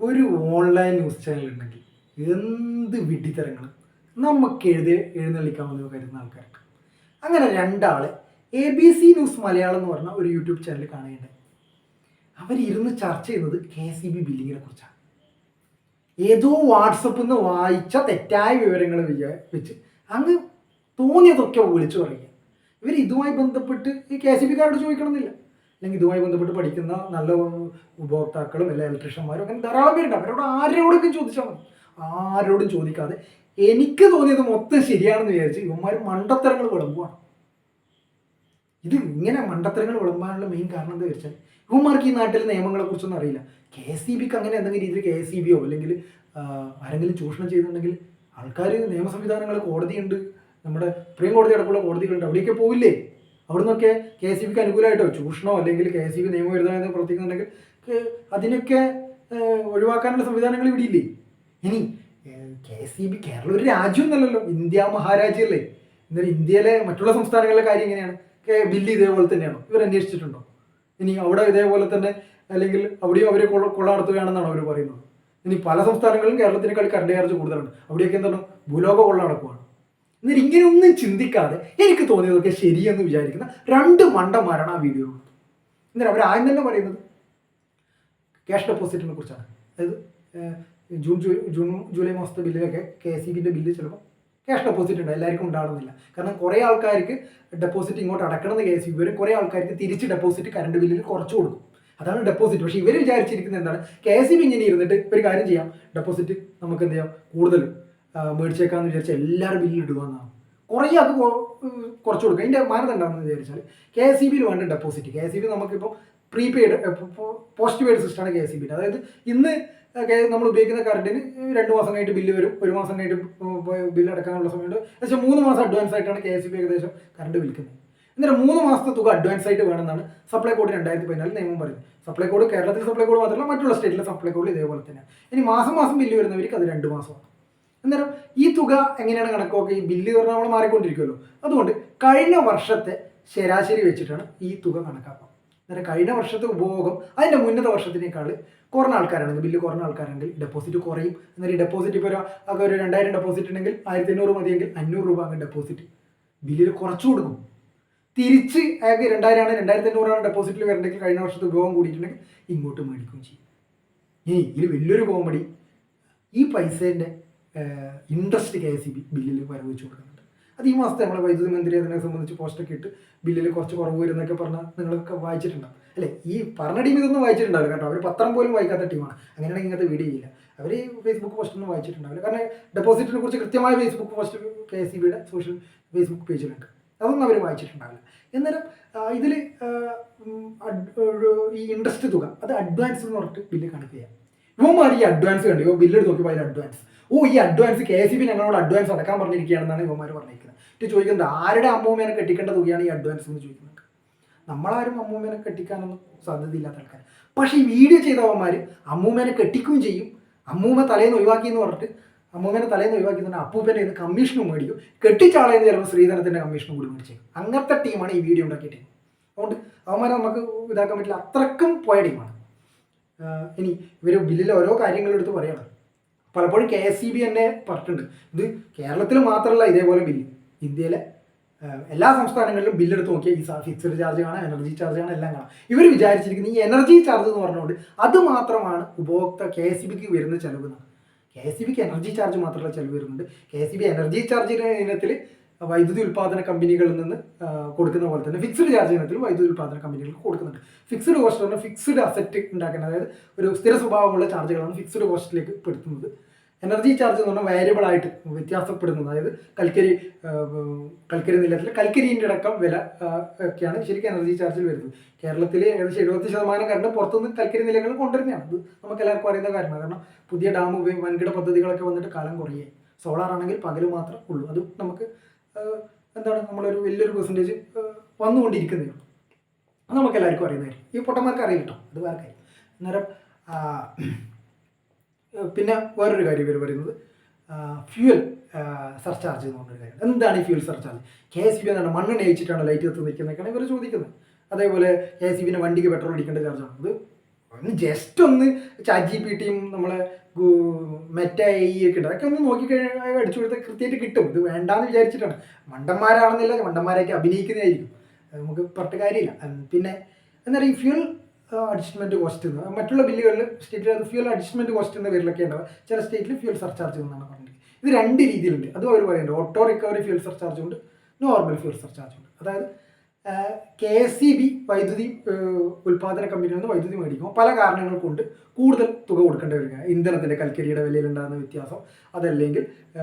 ഒരു online news channel ഉണ്ടെങ്കിൽ എന്ത് വിഡ്ഢിത്തരങ്ങൾ നമുക്ക് എഴുതി എഴുന്നള്ളിക്കാമെന്ന് കരുതുന്ന ആൾക്കാർക്ക്. അങ്ങനെ രണ്ടാളെ A B C news Malayalam എന്ന് പറഞ്ഞ ഒരു യൂട്യൂബ് ചാനൽ കാണുകയുണ്ടായി. അവരിരുന്ന് ചർച്ച ചെയ്യുന്നത് കെ സി ബി ബില്ലിങ്ങിനെ കുറിച്ചാണ്. ഏതോ വാട്സപ്പിൽ നിന്ന് വായിച്ച തെറ്റായ വിവരങ്ങൾ വിചാ വെച്ച് അങ്ങ് തോന്നിയതൊക്കെ വിളിച്ചു പറയുക. ഇവർ ഇതുമായി ബന്ധപ്പെട്ട് ഈ കെ സി ബിക്കാരോട് ചോദിക്കണമെന്നില്ല. അല്ലെങ്കിൽ ഇതുമായി ബന്ധപ്പെട്ട് പഠിക്കുന്ന നല്ല ഉപഭോക്താക്കളും അല്ലെ ഇലക്ട്രീഷ്യന്മാരും അങ്ങനെ ധാരാളം പേരുണ്ട്. അവരോട് ആരോടൊക്കെ ചോദിച്ചാൽ മതി. ആരോടും ചോദിക്കാതെ. എനിക്ക് തോന്നിയത് മൊത്തം ശരിയാണെന്ന് വിചാരിച്ച് ഇവന്മാർ മണ്ടത്തരങ്ങൾ വിളമ്പുവാണ്. ഇത് ഇങ്ങനെ മണ്ടത്തരങ്ങൾ വിളമ്പാനുള്ള മെയിൻ കാരണം എന്താ വെച്ചാൽ ഇവന്മാർക്ക് ഈ നാട്ടിലെ നിയമങ്ങളെ കുറിച്ചൊന്നും അറിയില്ല. കെ സി ബിക്ക് അങ്ങനെ എന്തെങ്കിലും രീതിയിൽ കെ സി ബിയോ അല്ലെങ്കിൽ ആരെങ്കിലും ചൂഷണം ചെയ്യുന്നുണ്ടെങ്കിൽ ആൾക്കാർ നിയമ സംവിധാനങ്ങൾ കോടതിയുണ്ട്. നമ്മുടെ സുപ്രീം കോടതി അടക്കമുള്ള കോടതികളുണ്ട്. അവിടെയൊക്കെ പോവില്ലേ? അവിടെ നിന്നൊക്കെ കെ സി ബിക്ക് അനുകൂലമായിട്ടോ ചൂഷണോ അല്ലെങ്കിൽ കെ സി ബി നിയമവിരുദ്ധമായി പ്രവർത്തിക്കുന്നുണ്ടെങ്കിൽ അതിനൊക്കെ ഒഴിവാക്കാനുള്ള സംവിധാനങ്ങൾ ഇവിടെ ഇല്ലേ? ഇനി കെ സി ബി കേരളം ഒരു രാജ്യമൊന്നുമല്ലല്ലോ ഇന്ത്യ മഹാരാജ്യമല്ലേ എന്നാലും ഇന്ത്യയിലെ മറ്റുള്ള സംസ്ഥാനങ്ങളിലെ കാര്യം എങ്ങനെയാണ് ബില്ല് ഇതേപോലെ തന്നെയാണോ? ഇവർ അന്വേഷിച്ചിട്ടുണ്ടോ? ഇനി അവിടെ ഇതേപോലെ തന്നെ അല്ലെങ്കിൽ അവിടെയും അവരെ കൊള്ള നടത്തുകയാണെന്നാണ് അവർ പറയുന്നത്? ഇനി പല സംസ്ഥാനങ്ങളിലും കേരളത്തിനേക്കാൾ കറണ്ട് ചാർജ് കൂടുതലുണ്ട്. അവിടെയൊക്കെ എന്താണ്? ഭൂലോക കൊള്ള നടക്കുവാണ് എന്നിട്ട് ഇങ്ങനെ ഒന്നും ചിന്തിക്കാതെ എനിക്ക് തോന്നിയതൊക്കെ ശരിയെന്ന് വിചാരിക്കുന്ന രണ്ട് മണ്ടന്മാരാണ് ആ വീഡിയോ എന്നിട്ട് അവർ ആദ്യം തന്നെ പറയുന്നത് ക്യാഷ് ഡെപ്പോസിറ്റിനെ കുറിച്ചാണ്. അതായത് ജൂൺ ജൂൺ ജൂലൈ മാസത്തെ ബില്ലിലൊക്കെ കെ ഇ ബിന്റെ ബില്ല് ചിലപ്പോൾ ക്യാഷ് ഡെപ്പോസിറ്റ് ഉണ്ട്. എല്ലാവർക്കും ഉണ്ടാകുന്നില്ല കാരണം കുറേ ആൾക്കാർക്ക് ഡെപ്പോസിറ്റ് ഇങ്ങോട്ട് അടക്കണമെന്ന് കെ സി ഇ ബി. വരും കുറേ ആൾക്കാർക്ക് തിരിച്ച് ഡെപ്പോസിറ്റ് കറണ്ട് ബില്ലിൽ കുറച്ച് കൊടുക്കും. അതാണ് ഡെപ്പോസിറ്റ് പക്ഷേ ഇവർ വിചാരിച്ചിരിക്കുന്നത് എന്താണ്? കെ എസ് ബി ഇങ്ങനെ ഇരുന്നിട്ട് ഒരു കാര്യം ചെയ്യാം. ഡെപ്പോസിറ്റ് നമുക്ക് എന്ത് ചെയ്യാം? കൂടുതൽ മേടിച്ചേക്കാന്ന് വിചാരിച്ചാൽ എല്ലാവരും ബില്ല് ഇടുവാന്നാണ് കുറേ അത് കുറച്ച് കൊടുക്കുക അതിന്റെ മാനദണ്ഡം വിചാരിച്ചാൽ കെ എസ് ഇ ബിയിൽ വേണ്ട deposit K S E B നമുക്കിപ്പോൾ പ്രീപെയ്ഡ് പോസ്റ്റ് പെയ്ഡ് സിസ്റ്റമാണ് കെ എസ് ഇ ബിയുടെ അതായത് ഇന്ന് നമ്മൾ ഉപയോഗിക്കുന്ന കറണ്ടിന് രണ്ട് മാസം കഴിഞ്ഞിട്ട് ബില്ല് വരും. ഒരു മാസം കഴിഞ്ഞിട്ട് ബില്ല് അടക്കാനുള്ള സമയമുണ്ട്. ഏകദേശം മൂന്ന് മാസം അഡ്വാൻസ് ആയിട്ടാണ് കെ എസ് ഇ ബി ഏകദേശം കറണ്ട് വിൽക്കുന്നത്. എന്നിട്ട് മൂന്ന് മാസത്തെ തുക അഡ്വാൻസ് ആയിട്ട് വേണമെന്നാണ് സപ്ലൈ കോഡ് രണ്ടായിരത്തി പതിനാലിൽ നിയമം പറയുന്നത്. സപ്ലൈ കോഡ് കേരളത്തിൽ സപ്ലൈ കോഡ് മാത്രമല്ല മറ്റുള്ള സ്റ്റേറ്റിലെ സപ്ലൈ കോഡ് ഇതേപോലെ തന്നെയാണ്. ഇനി മാസം മാസം ബില്ല് വരുന്നവർക്ക് അത് രണ്ട് മാസമാണ്. അന്നേരം ഈ തുക എങ്ങനെയാണ് കണക്കൊക്കെ ഈ ബില്ല് പറഞ്ഞാൽ നമ്മൾ മാറിക്കൊണ്ടിരിക്കുമല്ലോ അതുകൊണ്ട് കഴിഞ്ഞ വർഷത്തെ ശരാശരി വെച്ചിട്ടാണ് ഈ തുക കണക്കാക്കുക. അന്നേരം കഴിഞ്ഞ വർഷത്തെ ഉപഭോഗം അതിന്റെ മുന്നത്തെ വർഷത്തിനേക്കാൾ കുറഞ്ഞ ആൾക്കാരാണെങ്കിൽ ബില്ല് കുറഞ്ഞ ആൾക്കാരാണെങ്കിൽ ഡെപ്പോസിറ്റ് കുറയും. എന്നാൽ ഈ ഡെപ്പോസിറ്റ് ഇപ്പോൾ ഒരു ഒരു രണ്ടായിരം ഡെപ്പോസിറ്റ് ഉണ്ടെങ്കിൽ ആയിരത്തി അഞ്ഞൂറ് മതിയെങ്കിൽ അഞ്ഞൂറ് രൂപ അങ്ങ് ഡെപ്പോസിറ്റ് ബില്ലിൽ കുറച്ചു കൊടുക്കും. തിരിച്ച് അയാൾക്ക് രണ്ടായിരമാണ് രണ്ടായിരത്തി അഞ്ഞൂറാണ് ഡെപ്പോസിറ്റിൽ വരണമെങ്കിൽ കഴിഞ്ഞ വർഷത്തെ ഉപയോഗം കൂടിയിട്ടുണ്ടെങ്കിൽ ഇങ്ങോട്ട് മേടിക്കുകയും ചെയ്യും. ഇനി ഇതിൽ വലിയൊരു കോമഡി ഈ പൈസേന്റെ interest K S C B ബില്ലിൽ വരവിച്ച് കൊടുക്കുന്നുണ്ട്. അത് ഈ മാസത്തെ നമ്മളെ വൈദ്യുതി മന്ത്രി അതിനെ സംബന്ധിച്ച് പോസ്റ്റൊക്കെ ഇട്ട് ബില്ലിൽ കുറച്ച് കുറവ് വരുന്നൊക്കെ പറഞ്ഞാൽ നിങ്ങളൊക്കെ വായിച്ചിട്ടുണ്ടാവും. അല്ലേ ഈ പറഞ്ഞ ടീം ഇതൊന്നും വായിച്ചിട്ടുണ്ടാവില്ല കാരണം അവർ പത്രം പോലും വായിക്കാത്ത ടീമാണ്. അങ്ങനെയാണെങ്കിൽ ഇങ്ങനത്തെ വീഡിയോ ഇല്ല. അവർ ഫേസ്ബുക്ക് പോസ്റ്റൊന്നും വായിച്ചിട്ടുണ്ടാവില്ല. കാരണം ഡെപ്പോസിറ്റിനെ കുറിച്ച് കൃത്യമായ Facebook post K S C ബിയുടെ സോഷ്യൽ ഫേസ്ബുക്ക് പേജിലുണ്ട് അതൊന്നും അവർ വായിച്ചിട്ടുണ്ടാവില്ല. എന്നാലും ഇതിൽ ഈ ഇൻട്രസ്റ്റ് തുക അത് അഡ്വാൻസ് എന്ന് പറഞ്ഞിട്ട് ബില്ല് കണക്ട് ചെയ്യാം. ഇവന്മാർ ഈ അഡ്വാൻസ് കണ്ടു? ഇവ ബില്ലെടുത്ത് നോക്കിയപ്പോൾ അതിൽ അഡ്വാൻസ് ഓ ഈ അഡ്വാൻസ് കെ എസ് ബി ഞങ്ങളോട് അഡ്വാൻസ് അടക്കാൻ പറഞ്ഞിരിക്കുകയാണെന്നാണ് ഇവന്മാർ പറഞ്ഞിരിക്കുന്നത്. എന്നിട്ട് ചോദിക്കുന്നത് ആരുടെ അമ്മൂമ്മേനെ കെട്ടിക്കേണ്ട തുകയാണ് ഈ അഡ്വാൻസ് എന്ന് ചോദിക്കുന്നത്? നമ്മളാരും അമ്മൂമ്മേനെ കെട്ടിക്കാനൊന്നും സാധ്യതയില്ലാത്ത ആൾക്കാർ പക്ഷേ ഈ വീഡിയോ ചെയ്തവന്മാർ അമ്മൂമ്മേനെ കെട്ടിക്കുകയും ചെയ്യും. അമ്മൂമ്മ തലേന്ന് ഒഴിവാക്കി എന്ന് പറഞ്ഞിട്ട് അമ്മൂമ്മേനെ തലേന്ന് ഒഴിവാക്കി തന്നെ അപ്പൂപ്പന്റെ ഇന്ന് കമ്മീഷനും മേടിക്കും. കെട്ടിച്ചാളേന്ന് ചിലപ്പോൾ ശ്രീധരത്തിന്റെ കമ്മീഷനും കൂടി മേടിച്ചേക്കും അങ്ങനത്തെ ടീമാണ് ഈ വീഡിയോ ഉണ്ടാക്കിയ ടീം അതുകൊണ്ട് അവന്മാരെ നമുക്ക് ഇതാക്കാൻ പറ്റില്ല. അത്രക്കും പോയ ടീമാണ്. ഇനി ഇവർ ബില്ലിൽ ഓരോ കാര്യങ്ങളെടുത്ത് പറയണം. പലപ്പോഴും കെ എസ് സി ബി തന്നെ പറഞ്ഞിട്ടുണ്ട്. ഇത് കേരളത്തിൽ മാത്രമല്ല ഇതേപോലെ ബില്ല്. ഇന്ത്യയിലെ എല്ലാ സംസ്ഥാനങ്ങളിലും ബില്ലെടുത്ത് നോക്കിയാൽ ഈ ഫിക്സഡ് ചാർജ് കാണാം എനർജി ചാർജ് കാണാം എല്ലാം കാണാം. ഇവർ വിചാരിച്ചിരിക്കുന്നത് ഈ എനർജി ചാർജ് എന്ന് പറഞ്ഞുകൊണ്ട് അത് മാത്രമാണ് ഉപഭോക്ത കെ എസ് ബിക്ക് വരുന്ന ചെലവ് എന്നാണ്. കെ എസ് ബിക്ക് എനർജി ചാർജ് മാത്രമല്ല ചെലവ് വരുന്നുണ്ട്. കെ എസ് ബി എനർജി ചാർജിന്റെ ഇനത്തിൽ വൈദ്യുതി ഉൽപ്പാദന കമ്പനികളിൽ നിന്ന് കൊടുക്കുന്ന പോലെ തന്നെ ഫിക്സ്ഡ് ചാർജ് ഇനത്തിൽ വൈദ്യുതി ഉൽപ്പാദന കമ്പനികൾക്ക് കൊടുക്കുന്നുണ്ട്. ഫിക്സ്ഡ് കോസ്റ്റ് പറഞ്ഞാൽ ഫിക്സ്ഡ് അസറ്റ് ഉണ്ടാക്കുന്നത് അതായത് ഒരു സ്ഥിര സ്വഭാവമുള്ള ചാർജുകളാണ് ഫിക്സ്ഡ് കോസ്റ്റിലേക്ക് പെടുത്തുന്നത്. എനർജി ചാർജ് എന്ന് പറഞ്ഞാൽ വേരിയബിൾ ആയിട്ട് വ്യത്യാസപ്പെടുന്നത്. അതായത് കൽക്കരി കൽക്കരി നിലത്തിൽ കൽക്കരിന്റെ അടക്കം വില ഒക്കെയാണ് ശരിക്കും എനർജി ചാർജിൽ വരുന്നത്. കേരളത്തിൽ ഏകദേശം എഴുപത്തി ശതമാനം കറണ്ട് പുറത്തുനിന്ന് കൽക്കരി നിലകൾ കൊണ്ടുവരുന്നതാണ്. അത് നമുക്ക് എല്ലാവർക്കും അറിയുന്ന കാര്യമാണ്. കാരണം പുതിയ ഡാം വൻകിട പദ്ധതികളൊക്കെ വന്നിട്ട് കാലം കുറയേ. സോളാർ ആണെങ്കിൽ പകൽ മാത്രം ഉള്ളൂ. അത് നമുക്ക് എന്താണ് നമ്മളൊരു വലിയൊരു പെർസെന്റേജ് വന്നുകൊണ്ടിരിക്കുന്നേ ഉള്ളൂ. അത് നമുക്ക് എല്ലാവർക്കും അറിയുന്നതായിരിക്കും ഈ പൊട്ടന്മാർക്ക് അറിയില്ല കേട്ടോ അത് വേറെ കാര്യം. അന്നേരം പിന്നെ വേറൊരു കാര്യം ഇവർ പറയുന്നത് ഫ്യൂവൽ സർചാർജ് എന്ന് പറഞ്ഞൊരു കാര്യം. എന്താണ് ഈ fuel surcharge K S B എന്നാണ് മണ്ണെണ്ണ അയച്ചിട്ടാണ് ലൈറ്റ് കത്ത് നിൽക്കുന്നതൊക്കെയാണ് ഇവർ ചോദിക്കുന്നത്. അതേപോലെ കെ എസ് ബിന്റെ വണ്ടിക്ക് പെട്രോൾ അടിക്കേണ്ട ചാർജാണ് അത് ഒന്ന് ജസ്റ്റ് ഒന്ന് ചാറ്റ് ജി പി ടിയും നമ്മളെ മെറ്റ ഐ ഒക്കെ ഉണ്ട്. അതൊക്കെ ഒന്ന് നോക്കിക്കഴിഞ്ഞാൽ അടിച്ചു കൊടുത്താൽ കൃത്യമായിട്ട് കിട്ടും. ഇത് വേണ്ടാന്ന് വിചാരിച്ചിട്ടാണ്. മണ്ടന്മാരാണെന്നില്ല മണ്ടന്മാരെയൊക്കെ അഭിനയിക്കുന്നതായിരിക്കും. നമുക്ക് പറഞ്ഞ കാര്യമില്ല. പിന്നെ എന്താ പറയുക ഫ്യൂൽ അഡ്ജസ്റ്റ്മെന്റ് കോസ്റ്റ് എന്ന് മറ്റുള്ള ബില്ലുകളിൽ സ്റ്റേറ്റിൽ അത് ഫ്യൂൽ അഡ്ജസ്റ്റ്മെന്റ് കോസ്റ്റ് എന്ന പേരിലൊക്കെ ഉണ്ടാവും. ചില സ്റ്റേറ്റിൽ ഫ്യൂൽ സർചാർജ് എന്നാണ് പറഞ്ഞത് ഇത് രണ്ട് രീതിയിലുണ്ട്. അതും അവർ പറയുന്നുണ്ട്. ഓട്ടോ റിക്കവറി ഫ്യൂൽ സർചാർജ് ഉണ്ട്. നോർമൽ ഫ്യൂൽ സർചാർജ് ഉണ്ട്. അതായത് കെ എസ് ഇ ബി വൈദ്യുതി ഉൽപാദന കമ്പനിയിൽ നിന്ന് വൈദ്യുതി മേടിക്കുമ്പോൾ പല കാരണങ്ങൾ കൊണ്ട് കൂടുതൽ തുക കൊടുക്കേണ്ടി വരിക. ഇന്ധനത്തിന്റെ കൽക്കരിയുടെ വിലയിൽ ഉണ്ടാകുന്ന വ്യത്യാസം അതല്ലെങ്കിൽ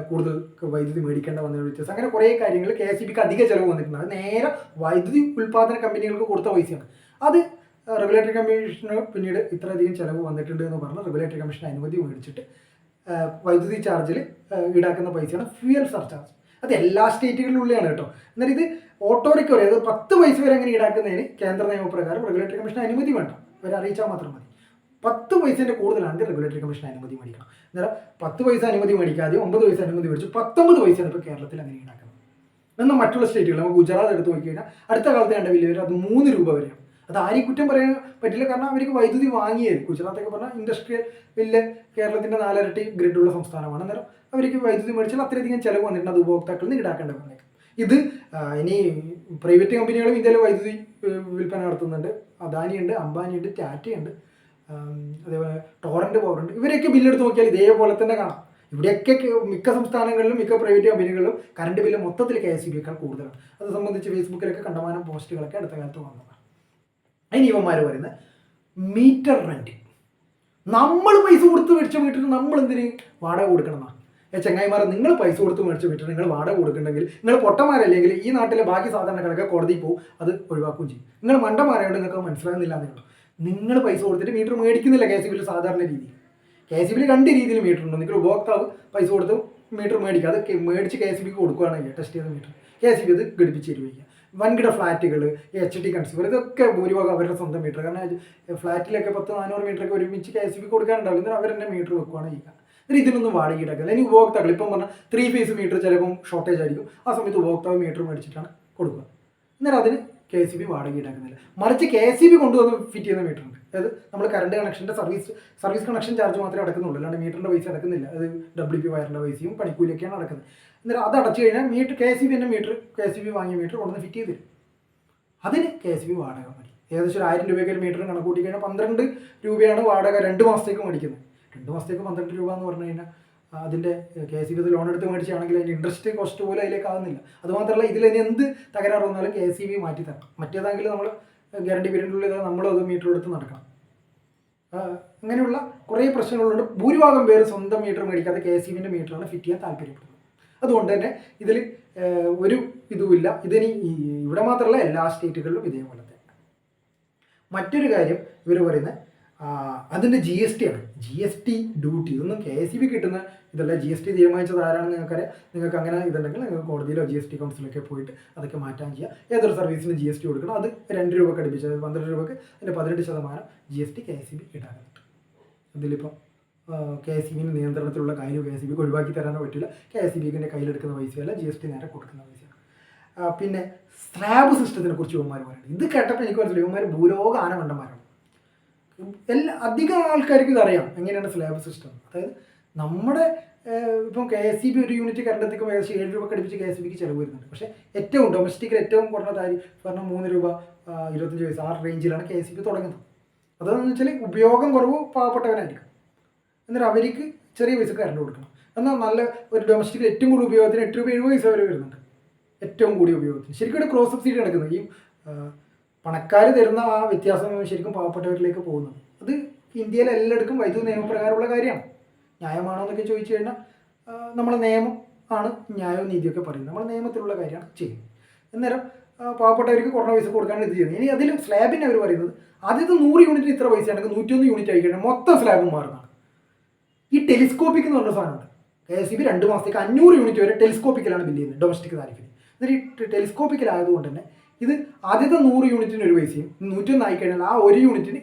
കൂടുതൽ വൈദ്യുതി മേടിക്കേണ്ട വന്ന വ്യത്യാസം. അങ്ങനെ കുറേ കാര്യങ്ങൾ കെ എസ് ബിക്ക് അധിക ചിലവ് വന്നിട്ടുണ്ട്. അത് നേരെ വൈദ്യുതി ഉൽപ്പാദന കമ്പനികൾക്ക് കൊടുത്ത പൈസയാണ്. അത് റെഗുലേറ്ററി കമ്മീഷന് പിന്നീട് ഇത്രയധികം ചിലവ് വന്നിട്ടുണ്ട് എന്ന് പറഞ്ഞ് റെഗുലേറ്ററി കമ്മീഷൻ അനുമതി മേടിച്ചിട്ട് വൈദ്യുതി ചാർജിൽ ഈടാക്കുന്ന പൈസയാണ് ഫ്യൂൽ സർചാർജ്. അത് എല്ലാ സ്റ്റേറ്റുകളിലുള്ളതാണ് കേട്ടോ. എന്നാൽ ഇത് ഓട്ടോ റിക്കവറി പത്ത് വയസ്സ് വരെ അങ്ങനെ ഈടാക്കുന്നതിന് കേന്ദ്ര നിയമപ്രകാരം റെഗുലേറ്ററി കമ്മീഷൻ അനുമതി വേണ്ട. അവരെ അറിയിച്ചാൽ മാത്രം മതി. പത്ത് പൈസേന്റെ കൂടുതലാണെങ്കിൽ റെഗുലേറ്ററി കമ്മീഷൻ അനുമതി മേടിക്കണം. അന്നേരം പത്ത് പൈസ അനുമതി മേടിക്കാതെ ഒമ്പത് പൈസ അനുമതി മേടിച്ചു പത്തൊമ്പത് പൈസയാണ് ഇപ്പോൾ കേരളത്തിൽ അങ്ങനെ ഈടാക്കുന്നത്. എന്നാൽ മറ്റുള്ള സ്റ്റേറ്റുകൾ നമുക്ക് ഗുജറാത്ത് എടുത്ത് നോക്കിക്കഴിഞ്ഞാൽ അടുത്ത കാലത്ത് കണ്ട വരും അത് മൂന്ന് രൂപ വരെയാണ്. അത് ആരെയും കുറ്റം പറയാൻ പറ്റില്ല. കാരണം അവർക്ക് വൈദ്യുതി വാങ്ങിയത് ഗുജറാത്തൊക്കെ പറഞ്ഞാൽ ഇൻഡസ്ട്രിയൽ വലിയ കേരളത്തിന്റെ നാലരട്ടി ഗ്രിഡുള്ള സംസ്ഥാനമാണ്. അന്നേരം അവർക്ക് വൈദ്യുതി മേടിച്ചാൽ അത്രയധികം ചിലവ് വന്നിട്ടുണ്ട്. അത് ഉപഭോക്താക്കളിൽ നിന്ന് ഈടാക്കേണ്ടത് ഇത് ഇനി പ്രൈവറ്റ് കമ്പനികളും ഇന്ത്യയിൽ വൈദ്യുതി വിൽപ്പന നടത്തുന്നുണ്ട്. അദാനിയുണ്ട് അംബാനിയുണ്ട് ടാറ്റയുണ്ട്. അതേപോലെ ടോറന്റ് പവർ ഉണ്ട്. ഇവരൊക്കെ ബില്ലെടുത്ത് നോക്കിയാൽ ഇതേപോലെ തന്നെ കാണാം. ഇവിടെയൊക്കെ മിക്ക സംസ്ഥാനങ്ങളിലും മിക്ക പ്രൈവറ്റ് കമ്പനികളിലും കറണ്ട് ബില്ല് മൊത്തത്തിൽ കെ എസ് ബിയേക്കാൾ കൂടുതലാണ്. അത് സംബന്ധിച്ച് ഫേസ്ബുക്കിലൊക്കെ കണ്ടമാനം പോസ്റ്റുകളൊക്കെ അടുത്ത കാലത്ത് വന്നതാണ്. അതിന് ഇവന്മാർ പറയുന്നത് മീറ്റർ റെന്റ് നമ്മൾ പൈസ കൊടുത്ത് മേടിച്ച വീട്ടിൽ നമ്മൾ എന്തിന് വാടക കൊടുക്കണം ചങ്ങായിമാരെ നിങ്ങൾ പൈസ കൊടുത്ത് മേടിച്ച് മീറ്റർ നിങ്ങൾ വാടക കൊടുക്കണമെങ്കിൽ നിങ്ങൾ പൊട്ടന്മാരല്ലെങ്കിൽ ഈ നാട്ടിലെ ബാക്കി സാധാരണക്കാരൊക്കെ കോടതിയിൽ പോകും അത് ഒഴിവാക്കുകയും ചെയ്യും. നിങ്ങൾ മണ്ടന്മാരായതുകൊണ്ട് നിങ്ങൾക്ക് മനസ്സിലാകുന്നില്ല എന്നുള്ളൂ നിങ്ങൾ പൈസ കൊടുത്തിട്ട് മീറ്റർ മേടിക്കുന്നില്ല കെ സി ബിയിൽ സാധാരണ രീതിയിൽ. കെ സി ബിയിൽ രണ്ട് രീതിയിൽ മീറ്റർ ഉണ്ട്. നിങ്ങൾ ഉപഭോക്താവ് പൈസ കൊടുത്ത് മീറ്റർ മേടിക്കുക. അത് മേടിച്ച് കെ സി ബിക്ക് കൊടുക്കുകയാണെങ്കിൽ ടെസ്റ്റ് ചെയ്ത മീറ്റർ. കെ സി ബി അത് ഘടിപ്പിച്ച് തരുവയ്ക്കുക വൻകിട ഫ്ലാറ്റുകൾ എച്ച് ഡി കൺസ്യൂമർ ഇതൊക്കെ ഭൂരിഭാഗം അവരുടെ സ്വന്തം മീറ്റർ. കാരണം ഫ്ലാറ്റിലൊക്കെ പത്ത് നാനൂറ് മീറ്ററൊക്കെ ഒരുമിച്ച് കെ സി ബി കൊടുക്കാനുണ്ടാവില്ല. അവർ തന്നെ മീറ്റർ വെക്കുകയാണ് ചെയ്യുക. എന്നിട്ട് ഇതിനൊന്നും വാടക ഈടാക്കില്ല ഇനി ഉപഭോക്താക്കൾ ഇപ്പം പറഞ്ഞാൽ ത്രീ ഫേസ് മീറ്റർ ചിലപ്പം ഷോർട്ടേജ് ആയിരിക്കും. ആ സമയത്ത് ഉപഭോക്താവ് മീറ്റർ മേടിച്ചിട്ടാണ് കൊടുക്കുക. അന്നേരം അതിന് കെ സി ബി വാടക ഈടാക്കുന്നില്ല മറിച്ച് കെ സി ബി കൊണ്ടുവന്ന് ഫിറ്റ് ചെയ്യുന്ന മീറ്റർ ഉണ്ട്. അതായത് നമ്മൾ കറണ്ട് കണക്ഷന്റെ സർവീസ് സർവീസ് കണക്ഷൻ ചാർജ് മാത്രമേ അടക്കുന്നുള്ളൂ. അല്ലാണ്ട് മീറ്ററിന്റെ പൈസ അടക്കുന്നില്ല. അത് ഡബ്ല്യു പി വയറിന്റെ പൈസയും പണിക്കൂലിയൊക്കെയാണ് അടക്കുന്നത്. അന്നേരം അത് അടച്ചു കഴിഞ്ഞാൽ മീറ്റർ കെ സി തന്നെ മീറ്റർ കെ സി ബി വാങ്ങിയ മീറ്റർ കൊണ്ടുവന്ന് ഫിറ്റ് ചെയ്ത് തരും. അതിന് കെ എസ് ബി വാടക മതി. ഏകദേശം ഒരു ആയിരം രൂപയ്ക്ക് ഒരു മീറ്റർ കണക്കൂട്ടി കഴിഞ്ഞാൽ പന്ത്രണ്ട് രൂപയാണ് വാടക രണ്ട് മാസത്തേക്ക് മേടിക്കുന്നത്. രണ്ട് മാസത്തേക്ക് പന്ത്രണ്ട് രൂപ എന്ന് പറഞ്ഞു കഴിഞ്ഞാൽ അതിന്റെ കെ എസ് ബി ലോൺ എടുത്ത് മേടിച്ചാണെങ്കിൽ അതിന്റെ ഇൻട്രസ്റ്റ് കോസ്റ്റ് പോലും അതിലേക്ക് ആകുന്നില്ല അതുമാത്രമല്ല ഇതിൽ ഇനി എന്ത് തകരാറ് വന്നാലും കെ എസ് ബി മാറ്റി തരണം. മറ്റേതാണെങ്കിൽ നമ്മൾ ഗ്യാരണ്ടി പീരീഡിനുള്ളിൽ നമ്മളും അത് മീറ്റർ എടുത്ത് നടക്കണം. അങ്ങനെയുള്ള കുറേ പ്രശ്നങ്ങളുണ്ട്. ഭൂരിഭാഗം പേര് സ്വന്തം മീറ്റർ മേടിക്കാതെ കെ എസ് ബിന്റെ മീറ്ററാണ് ഫിറ്റ് ചെയ്യാൻ താല്പര്യപ്പെടുന്നത്. അതുകൊണ്ട് തന്നെ ഇതിൽ ഒരു ഇതുമില്ല. ഇതിനി ഇവിടെ മാത്രമല്ല എല്ലാ സ്റ്റേറ്റുകളിലും ഇതേപോലെ തന്നെ. മറ്റൊരു കാര്യം ഇവർ പറയുന്നത് അതിന്റെ ജി എസ് ടി ആണ്. ജി എസ് ടി ഡ്യൂട്ടി ഇതൊന്നും കെ എസ് ബി കിട്ടുന്ന ഇതല്ല. ജി എസ് ടി തീരുമാനിച്ചത് ആരാണെന്ന് നിങ്ങൾക്കറിയാം. നിങ്ങൾക്ക് അങ്ങനെ ഇതുണ്ടെങ്കിൽ നിങ്ങൾക്ക് കോടതിയിലോ ജി എസ് ടി കൗൺസിലൊക്കെ പോയിട്ട് അതൊക്കെ മാറ്റാൻ ചെയ്യുക ഏതൊരു സർവീസിന് ജി എസ് ടി കൊടുക്കണം. അത് രണ്ട് രൂപ അടുപ്പിച്ച് അതായത് പന്ത്രണ്ട് രൂപക്ക് അതിന്റെ പതിനെട്ട് ശതമാനം G S T K S B ഈടാക്കുന്നുണ്ട്. അതിലിപ്പം കെ എസ് ബിന് നിയന്ത്രണത്തിലുള്ള കാര്യം കെ എസ് ബിക്ക് ഒഴിവാക്കി തരാനോ പറ്റില്ല. കെ എസ് ബിക്കിന്റെ കയ്യിലെടുക്കുന്ന പൈസയല്ല ജി എസ് ടി നേരെ കൊടുക്കുന്ന പൈസയാണ്. പിന്നെ സ്ലാബ് സിസ്റ്റത്തിനെ കുറിച്ച് ഇവന്മാർ പറയുന്നത് ഇത് കേട്ടപ്പോൾ എനിക്ക് മനസ്സിലായി. ഇവന്മാർ ഭൂലോക ആനമണ്ടന്മാരാണ് എല്ലാ അധികം ആൾക്കാർക്ക് ഇതറിയാം എങ്ങനെയാണ് സ്ലാബ് സിസ്റ്റം അതായത് നമ്മുടെ ഇപ്പം കെ എസ് സി ബി ഒരു യൂണിറ്റ് കരണ്ടത്തേക്ക് ഏകദേശം ഏഴ് രൂപ കടിപ്പിച്ച് കെ എസ് ബിക്ക് ചിലവ് വരുന്നുണ്ട്. പക്ഷേ ഏറ്റവും ഡൊമസ്റ്റിക്കിൽ ഏറ്റവും കുറഞ്ഞ താരി പറഞ്ഞ മൂന്ന് രൂപ ഇരുപത്തഞ്ച് പൈസ ആ റേഞ്ചിലാണ് കെ എസ് ബി തുടങ്ങുന്നത്. അതെന്ന് വെച്ചാൽ ഉപയോഗം കുറവ് പാവപ്പെട്ടവനായിരിക്കും. എന്നിട്ട് അവർക്ക് ചെറിയ പൈസ കറണ്ട് കൊടുക്കണം. എന്നാൽ നല്ല ഒരു ഡൊമസ്റ്റിക്കിൽ ഏറ്റവും കൂടുതൽ ഉപയോഗത്തിന് എട്ട് രൂപ എഴുപത് പൈസ വരെ വരുന്നുണ്ട്. ഏറ്റവും കൂടിയ ഉപയോഗത്തിന്. ശരിക്കും ഒരു ക്രോസ് സബ്സിഡി നടക്കുന്നത് ഈ പണക്കാർ തരുന്ന ആ വ്യത്യാസം ശരിക്കും പാവപ്പെട്ടവരിലേക്ക് പോകുന്നത് അത് ഇന്ത്യയിലെ എല്ലായിടത്തും വൈദ്യുതി നിയമപ്രകാരമുള്ള കാര്യമാണ്. ന്യായമാണോ എന്നൊക്കെ ചോദിച്ചു കഴിഞ്ഞാൽ നമ്മളെ നിയമം ആണ് ന്യായവും നീതിയൊക്കെ പറയുന്നത്. നമ്മൾ നിയമത്തിലുള്ള കാര്യമാണ് ചെയ്യുന്നത്. അന്നേരം പാവപ്പെട്ടവർക്ക് കുറഞ്ഞ പൈസ കൊടുക്കാനാണ് ഇത് ചെയ്യുന്നത്. ഇനി അതിൽ സ്ലാബിന് അവർ പറയുന്നത് ആദ്യത്തെ നൂറ് യൂണിറ്റിന് ഇത്ര പൈസ ആണെങ്കിൽ നൂറ്റൊന്ന് യൂണിറ്റ് ആയി കഴിഞ്ഞാൽ മൊത്തം സ്ലാബും മാറുന്നതാണ്. ഈ ടെലിസ്കോപ്പിക് എന്ന് പറഞ്ഞ സാധനമുണ്ട് കെ എസ് ബി രണ്ട് മാസത്തേക്ക് അഞ്ഞൂറ് യൂണിറ്റ് വരെ ടെലിസ്കോപ്പിക്കലാണ് ബില്ല് ചെയ്യുന്നത് ഡൊമസ്റ്റിക് താരിഫിൽ എന്നിട്ട് ഈ ടെലിസ്കോപ്പിക്കലായതുകൊണ്ട് തന്നെ ഇത് ആദ്യത്തെ നൂറ് യൂണിറ്റിന് ഒരു പൈസയും നൂറ്റൊന്ന് ആയി കഴിഞ്ഞാൽ ആ ഒരു യൂണിറ്റിന്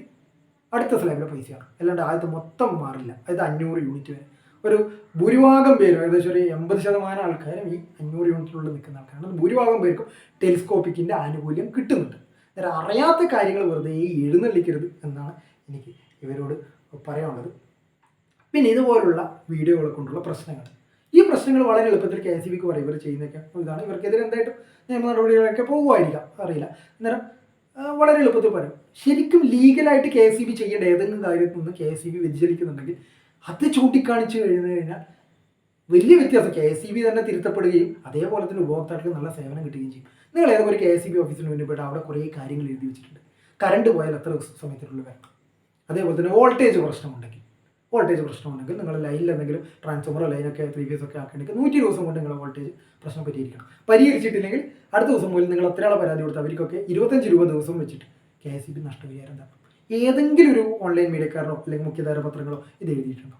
അടുത്ത സ്ലാബിലെ പൈസയാണ്. അല്ലാണ്ട് ആദ്യത്തെ മൊത്തം മാറില്ല. അതായത് അഞ്ഞൂറ് യൂണിറ്റ് വരെ. ഒരു ഭൂരിഭാഗം പേരും ഏകദേശം ഒരു എൺപത് ശതമാനം ആൾക്കാരും ഈ അഞ്ഞൂറ് യൂണിറ്റിനുള്ളിൽ നിൽക്കുന്ന ആൾക്കാരാണ്. ഭൂരിഭാഗം പേർക്കും ടെലിസ്കോപ്പിക്കിന്റെ ആനുകൂല്യം കിട്ടുന്നുണ്ട്. അന്നേരം അറിയാത്ത കാര്യങ്ങൾ വെറുതെ ഈ എഴുന്നള്ളിക്കരുത് എന്നാണ് എനിക്ക് ഇവരോട് പറയാനുള്ളത്. പിന്നെ ഇതുപോലുള്ള വീഡിയോകളെ കൊണ്ടുള്ള പ്രശ്നങ്ങൾ. ഈ പ്രശ്നങ്ങൾ വളരെ എളുപ്പത്തിൽ കെ എസ് ബിക്ക് പറയും. ഇവർ ചെയ്യുന്നതൊക്കെ. ഇതാണ് ഇവർക്കെതിരെ എന്തായിട്ടും നിയമ നടപടികളൊക്കെ പോകുമായിരിക്കാം അറിയില്ല. അന്നേരം വളരെ എളുപ്പത്തിൽ പറയും. ശരിക്കും ലീഗലായിട്ട് കെ എസ് ബി ചെയ്യേണ്ട ഏതെങ്കിലും കാര്യത്തിൽ നിന്ന് കെ എസ് ബി വ്യതിചലിക്കുന്നുണ്ടെങ്കിൽ അത് ചൂണ്ടിക്കാണിച്ചു കഴിഞ്ഞു കഴിഞ്ഞാൽ വലിയ വ്യത്യാസം. കെ എസ് ബി തന്നെ തിരുത്തപ്പെടുകയും അതേപോലെ തന്നെ ഉപഭോക്താക്കൾക്ക് നല്ല സേവനം കിട്ടുകയും ചെയ്യും. നിങ്ങൾ ഏതെങ്കിലും ഒരു കെ എസ് ബി ഓഫീസിന് മുന്നിൽ പോയിട്ട് അവിടെ കുറേ കാര്യങ്ങൾ എഴുതി വെച്ചിട്ടുണ്ട്. കറണ്ട് പോയാൽ എത്ര സമയത്തിനുള്ളിൽ വരണം. അതേപോലെ തന്നെ വോൾട്ടേജ് പ്രശ്നമുണ്ടെങ്കിൽ. വോൾട്ടേജ് പ്രശ്നമുണ്ടെങ്കിൽ നിങ്ങൾ ലൈനിൽ എന്തെങ്കിലും ട്രാൻസ്ഫോമറോ ലൈനൊക്കെ ഫേസ് ഒക്കെ ആക്കണമെങ്കിൽ നൂറ്റി ദിവസം കൊണ്ട് നിങ്ങളുടെ വോൾട്ടേജ് പ്രശ്നം പറ്റിയിരിക്കണം. പരിഹരിച്ചിട്ടില്ലെങ്കിൽ അടുത്ത ദിവസം മുതൽ നിങ്ങൾ എത്രയാളെ പരാതി കൊടുത്ത് അവർക്കൊക്കെ ഇരുപത്തഞ്ച് രൂപ ദിവസം വെച്ചിട്ട് കെ എസ് ബി നഷ്ടപരിഹാരം തരണം. ഏതെങ്കിലും ഒരു ഓൺലൈൻ മീഡിയക്കാരനോ അല്ലെങ്കിൽ മുഖ്യധാര പത്രങ്ങളോ ഇത് എഴുതിയിട്ടുണ്ടോ?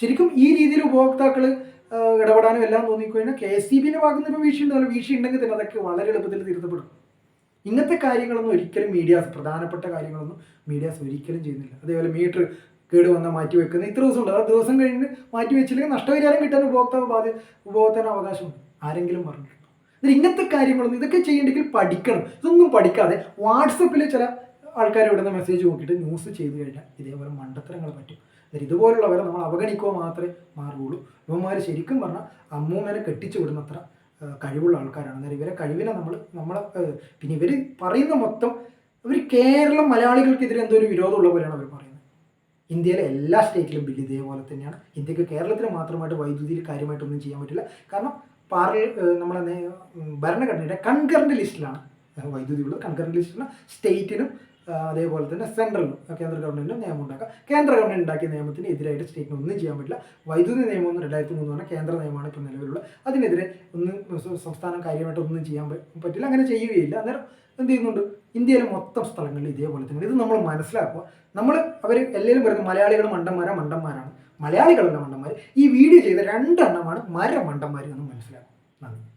ശരിക്കും ഈ രീതിയിൽ ഉപഭോക്താക്കൾ ഇടപെടാനും എല്ലാം തോന്നിക്കഴിഞ്ഞാൽ കെ എസ് സി ബിന്റെ ഭാഗത്ത് നിന്ന് വീഴ്ച ഉണ്ടാവും വീഴ്ച ഉണ്ടെങ്കിൽ തന്നെ അതൊക്കെ വളരെ എളുപ്പത്തിൽ തിരുത്തപ്പെടും ഇങ്ങനത്തെ കാര്യങ്ങളൊന്നും ഒരിക്കലും മീഡിയാസ് പ്രധാനപ്പെട്ട കാര്യങ്ങളൊന്നും മീഡിയാസ് ഒരിക്കലും ചെയ്യുന്നില്ല. അതേപോലെ മീറ്റർ കേട് വന്നാൽ മാറ്റി വെക്കുന്ന ഇത്ര ദിവസം ഉണ്ട് ആ ദിവസം കഴിഞ്ഞ് മാറ്റി വെച്ചില്ലെങ്കിൽ നഷ്ടപരിഹാരം കിട്ടാൻ ഉപഭോക്താവ് ബാധ്യ ഉപഭോക്താവിന് അവകാശമുണ്ട്. ആരെങ്കിലും പറഞ്ഞിട്ടുണ്ടോ? ഇതിൽ ഇങ്ങനത്തെ കാര്യങ്ങളൊന്നും ഇതൊക്കെ ചെയ്യേണ്ടെങ്കിൽ പഠിക്കണം. ഇതൊന്നും പഠിക്കാതെ വാട്സപ്പിൽ ചില ആൾക്കാർ ഇവിടുന്ന് മെസ്സേജ് നോക്കിയിട്ട് ന്യൂസ് ചെയ്ത് കഴിഞ്ഞാൽ ഇതേപോലെ മണ്ടത്തരങ്ങൾ പറ്റും. അതായത് ഇതുപോലുള്ളവരെ നമ്മൾ അവഗണിക്കുക മാത്രമേ മാറുകയുള്ളൂ. ഇവന്മാർ ശരിക്കും പറഞ്ഞാൽ അമ്മൂമ്മേനെ കെട്ടിച്ചു വിടുന്നത്ര കഴിവുള്ള ആൾക്കാരാണ്. അന്നേരം ഇവരെ കഴിവിനെ നമ്മൾ നമ്മളെ പിന്നെ ഇവർ പറയുന്ന മൊത്തം ഇവർ കേരളം മലയാളികൾക്കെതിരെ എന്തോ ഒരു വിരോധമുള്ള പോലെയാണ് അവർ ഇന്ത്യയിലെ എല്ലാ സ്റ്റേറ്റിലും ബില്ല് ഇതേപോലെ തന്നെയാണ്. ഇന്ത്യയ്ക്ക് കേരളത്തിന് മാത്രമായിട്ട് വൈദ്യുതിയിൽ കാര്യമായിട്ടൊന്നും ചെയ്യാൻ പറ്റില്ല. കാരണം പാർല നമ്മളെ ഭരണഘടനയുടെ കൺകറന്റ് ലിസ്റ്റിലാണ്. വൈദ്യുതി ഉള്ളത് കൺകറന്റ് ലിസ്റ്റിലാണ്. സ്റ്റേറ്റിനും അതേപോലെ തന്നെ സെൻട്രലിനും കേന്ദ്ര ഗവൺമെന്റിനും നിയമം ഉണ്ടാക്കുക. കേന്ദ്ര ഗവൺമെന്റ് ഉണ്ടാക്കിയ നിയമത്തിന് എതിരായിട്ട് സ്റ്റേറ്റിന് ഒന്നും ചെയ്യാൻ പറ്റില്ല. വൈദ്യുതി നിയമം എന്ന് രണ്ടായിരത്തി മൂന്ന് പറഞ്ഞാൽ കേന്ദ്ര നിയമമാണ് ഇപ്പോൾ നിലവിലുള്ളത്. അതിനെതിരെ ഒന്നും സംസ്ഥാനം കാര്യമായിട്ട് ഒന്നും ചെയ്യാൻ പറ്റില്ല. അങ്ങനെ ചെയ്യുകയില്ല. അന്നേരം എന്ത് ചെയ്യുന്നുണ്ട്? ഇന്ത്യയിലെ മൊത്തം സ്ഥലങ്ങളിൽ ഇതേപോലെ തന്നെ. ഇത് നമ്മൾ മനസ്സിലാക്കുക. നമ്മൾ അവർ എല്ലാവരും പറയുന്നത് മലയാളികൾ മണ്ടന്മാരാ മണ്ടന്മാരാണ്. മലയാളികളല്ല മണ്ടന്മാർ ഈ വീഡിയോ ചെയ്ത രണ്ടെണ്ണമാണ് മര മണ്ടന്മാർ എന്ന് മനസ്സിലാക്കുക. നന്ദി.